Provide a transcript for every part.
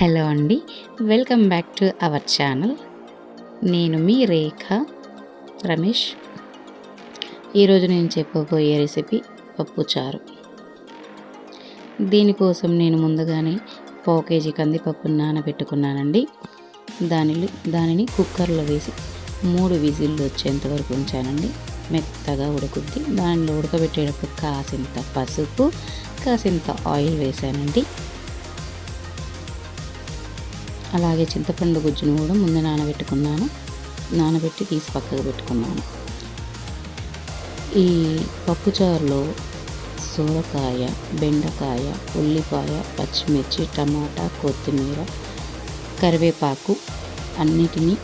Hello అండి welcome back to our channel. నేను మీ రేఖ రమేష్. ఈరోజు నేను చెప్పబోయే రెసిపీ పప్పుచారు దీనికోసం నేను ముందుగానే పావు కేజీ కందిపప్పు నానబెట్టుకున్నానండి. దానిలో దానిని కుక్కర్లో వేసి మూడు విజిల్లు వచ్చేంత వరకు ఉంచానండి. మెత్తగా ఉడుకుద్ది. దానిలో ఉడకబెట్టేటప్పుడు కాసింత పసుపు కాసింత ఆయిల్ వేసానండి. అలాగే చింతపండు గుజ్జును కూడా ముందు నానబెట్టుకున్నాను. నానబెట్టి తీసి పక్కకు పెట్టుకున్నాను. ఈ పప్పుచారులో సోరకాయ బెండకాయ ఉల్లిపాయ పచ్చిమిర్చి టమాటా కొత్తిమీర కరివేపాకు అన్నిటినీ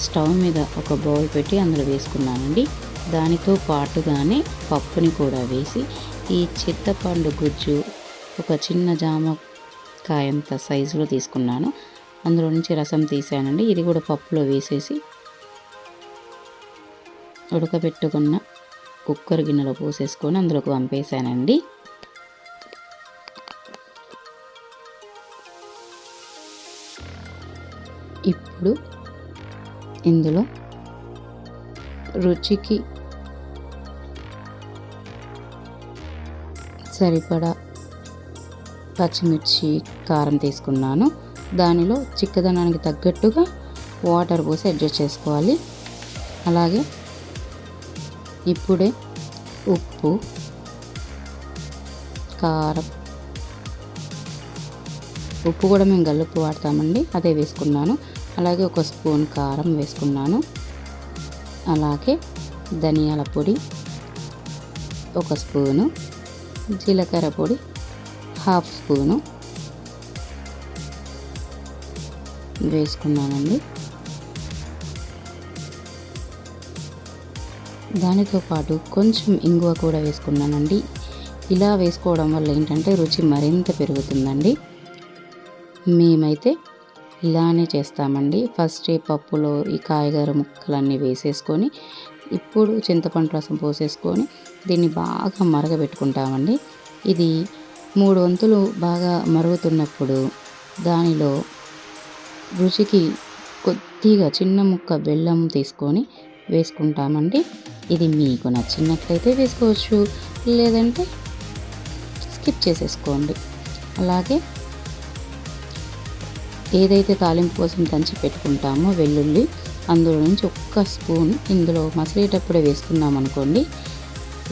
స్టవ్ మీద ఒక బౌల్ పెట్టి అందులో వేసుకున్నానండి. దానితో పాటుగానే పప్పుని కూడా వేసి ఈ చింతపండు గుజ్జు ఒక చిన్న జామకాయంత సైజులో తీసుకున్నాను. అందులో నుంచి రసం తీసానండి. ఇది కూడా పప్పులో వేసేసి ఉడకబెట్టుకున్న కుక్కర్ గిన్నెలో పోసేసుకొని అందులోకి పంపేశానండి ఇప్పుడు ఇందులో రుచికి సరిపడా పచ్చిమిర్చి కారం తీసుకున్నాను. దానిలో చిక్కదనానికి తగ్గట్టుగా వాటర్ పోసి అడ్జస్ట్ చేసుకోవాలి. అలాగే ఇప్పుడే ఉప్పు కారం ఉప్పు కూడా మేము గల్లుప్పు వాడతామండి అదే వేసుకున్నాను. అలాగే ఒక స్పూన్ కారం వేసుకున్నాను. అలాగే ధనియాల పొడి ఒక స్పూను జీలకర్ర పొడి హాఫ్ స్పూను వేసుకున్నానండి దానితో పాటు కొంచెం ఇంగువ కూడా వేసుకున్నానండి. ఇలా వేసుకోవడం వల్ల ఏంటంటే రుచి మరింత పెరుగుతుందండి. మేమైతే ఇలానే చేస్తామండి. ఫస్ట్ ఈ పప్పులో ఈ కాయగూర ముక్కలన్నీ వేసేసుకొని ఇప్పుడు చింతపండు రసం పోసేసుకొని దీన్ని బాగా మరగబెట్టుకుంటామండి. ఇది మూడు వంతులు బాగా మరుగుతున్నప్పుడు దానిలో రుచికి కొద్దిగా చిన్న ముక్క బెల్లం తీసుకొని వేసుకుంటామండి. ఇది మీకు నచ్చినట్లయితే వేసుకోవచ్చు లేదంటే స్కిప్ చేసేసుకోండి. అలాగే ఏదైతే తాలింపు కోసం దంచి పెట్టుకుంటామో వెల్లుల్లి అందులో నుంచి ఒక్క స్పూన్ ఇందులో మసిలేటప్పుడే వేసుకున్నాం అనుకోండి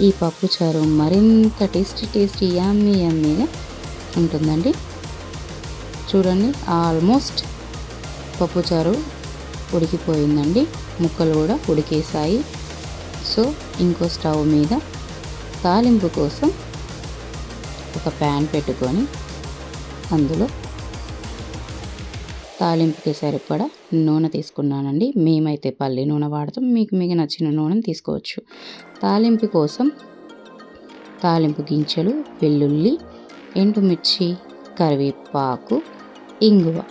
ఈ పప్పుచారు మరింత టేస్టీ టేస్టీ యమ్మీ యమ్మీగా ఉంటుందండి. చూడండి ఆల్మోస్ట్ పప్పుచారు ఉడికిపోయిందండి. ముక్కలు కూడా ఉడికేసాయి సో ఇంకో స్టవ్ మీద తాలింపు కోసం ఒక ప్యాన్ పెట్టుకొని అందులో తాలింపుకి సరిపడా నూనె తీసుకున్నానండి. మేమైతే పల్లి నూనె వాడతాం. మీకు మీకు నచ్చిన నూనెను తీసుకోవచ్చు. తాలింపు కోసం తాలింపు గింజలు వెల్లుల్లి ఎండుమిర్చి కరివేపాకు ఇంగువ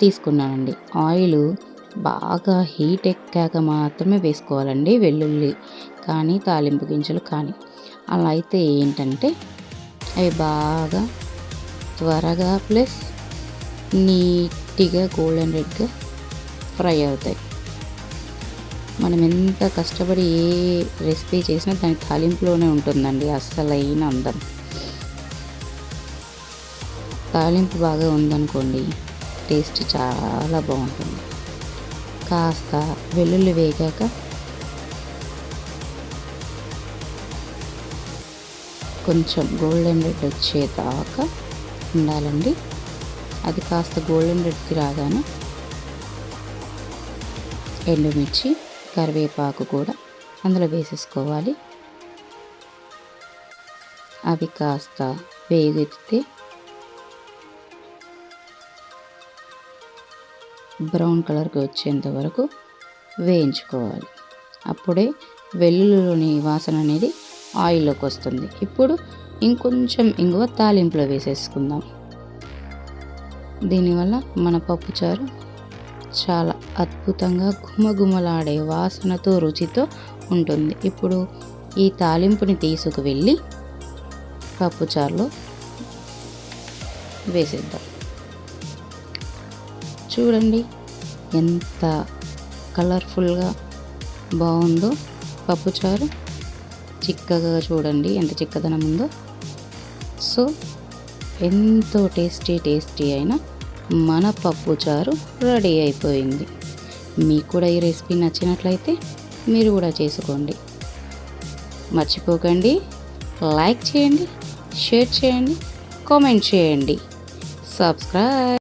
తీసుకున్నానండి. ఆయిల్ బాగా హీట్ ఎక్కాక మాత్రమే వేసుకోవాలండి వెల్లుల్లి కానీ తాలింపు గింజలు కానీ. అలా అయితే ఏంటంటే అవి బాగా త్వరగా ప్లస్ నీట్గా గోల్డెన్ రెడ్గా ఫ్రై అవుతాయి. మనం ఎంత కష్టపడి ఏ రెసిపీ చేసినా దాని తాలింపులోనే ఉంటుందండి అస్సలైన అందం. తాలింపు బాగా ఉందనుకోండి టేస్ట్ చాలా బాగుంటుంది. కాస్త వెల్లుల్లి వేగాక కొంచెం గోల్డెన్ రెడ్ వచ్చేదాకా ఉండాలండి. అది కాస్త గోల్డెన్ రెడ్కి రాగానే ఎండుమిర్చి కరివేపాకు కూడా అందులో వేసేసుకోవాలి. అవి కాస్త వేగెత్తితే బ్రౌన్ కలర్కి వచ్చేంత వరకు వేయించుకోవాలి. అప్పుడే వెల్లుల్లిలోని వాసన అనేది ఆయిల్లోకి వస్తుంది. ఇప్పుడు ఇంకొంచెం ఇంగువ తాలింపులో వేసేసుకుందాం. దీనివల్ల మన పప్పుచారు చాలా అద్భుతంగా గుమగుమలాడే వాసనతో రుచితో ఉంటుంది. ఇప్పుడు ఈ తాలింపుని తీసుకువెళ్ళి పప్పుచారులో వేసేద్దాం. చూడండి. ఎంత కలర్ఫుల్గా బాగుందో పప్పుచారు చిక్కగా చూడండి ఎంత చిక్కదనం ఉందో. సో ఎంతో టేస్టీ టేస్టీ అయిన మన పప్పుచారు రెడీ అయిపోయింది. మీకు కూడా ఈ రెసిపీ నచ్చినట్లయితే మీరు కూడా చేసుకోండి. మర్చిపోకండి. లైక్ చేయండి షేర్ చేయండి కామెంట్ చేయండి. సబ్స్క్రైబ్